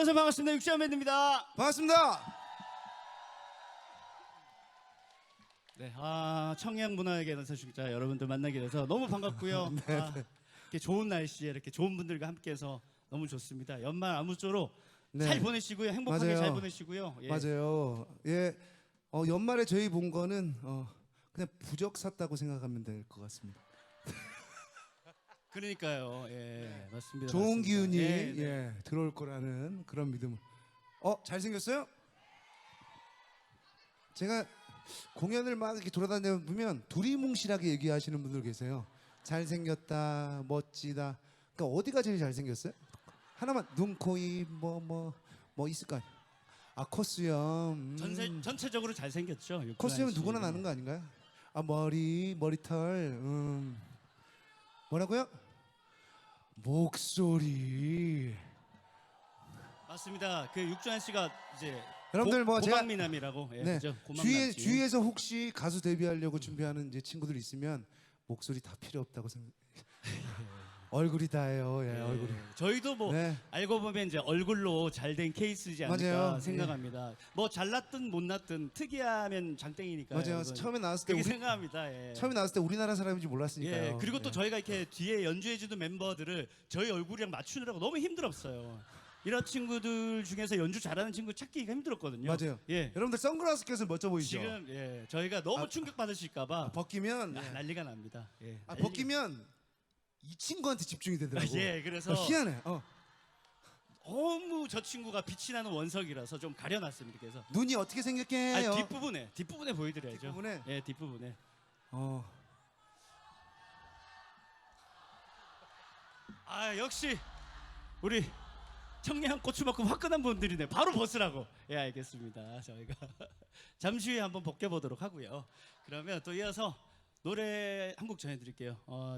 안녕하세요 반갑습니다 육시아맨입니다. 반갑습니다. 네, 아 청양 문화에게 대해서 진짜 여러분들 만나게 돼서 너무 반갑고요. 아, 이렇게 좋은 날씨에 이렇게 좋은 분들과 함께해서 너무 좋습니다. 연말 아무쪼록 네. 잘 보내시고요, 행복하게 맞아요. 잘 보내시고요. 예. 맞아요. 예, 어, 연말에 저희 본 거는 어, 그냥 부적 샀다고 생각하면 될 것 같습니다. 그러니까요, 예, 맞습니다. 좋은 맞습니다. 기운이 예, 예, 네. 들어올 거라는 그런 믿음. 어, 잘생겼어요? 제가 공연을 막 이렇게 돌아다녀 보면 두리뭉실하게 얘기하시는 분들 계세요. 잘생겼다, 멋지다. 그러니까 어디가 제일 잘생겼어요? 하나만 눈, 코, 입, 뭐, 뭐, 뭐 있을까요? 아, 코수염. 음. 전세, 전체적으로 잘 생겼죠. 코스염은 누구나 나는 거 아닌가요? 아 머리 머리털 음 뭐라고요? 목소리 맞습니다. 그 육주한 씨가 이제 여러분들 뭐 제가- 고박미남이라고 예, 네 그죠? 주위에. 주위에서 혹시 가수 데뷔하려고 준비하는 이제 친구들 있으면 목소리 다 필요 없다고 생각 얼굴이 다예요 예, 예, 얼굴이 저희도 뭐 네 알고 보면 이제 얼굴로 잘 된 케이스지 않을까 맞아요. 예. 생각합니다. 뭐 잘났든 못났든 특이하면 장땡이니까. 맞아요 처음에 나왔을 때 그렇게 우리, 생각합니다. 예. 처음에 나왔을 때 우리나라 사람인지 몰랐으니까요 예, 그리고 또 예. 저희가 이렇게 뒤에 연주해주는 멤버들을 저희 얼굴이랑 맞추느라고 너무 힘들었어요. 이런 친구들 중에서 연주 잘하는 친구 찾기가 힘들었거든요. 맞아요 예. 여러분들 선글라스 껴서 멋져 보이죠 지금 예, 저희가 너무 아, 충격 받으실까봐 벗기면 아, 예. 난리가 납니다. 예, 아, 벗기면 이 친구한테 집중이 아, 되더라고 예, 그래서 어, 희한해 어. 너무 저 친구가 빛이 나는 원석이라서 좀 가려놨습니다. 그래서 눈이 어떻게 생겼게 아? 뒷부분에 뒷부분에 보여드려야죠. 뒷부분에? 예, 뒷부분에. 어. 아 역시 우리 청량 고추만큼 화끈한 분들이네. 바로 벗으라고. 예, 알겠습니다. 저희가 잠시 후에 한번 벗겨보도록 하고요. 그러면 또 이어서 노래 한 곡 전해드릴게요. 어,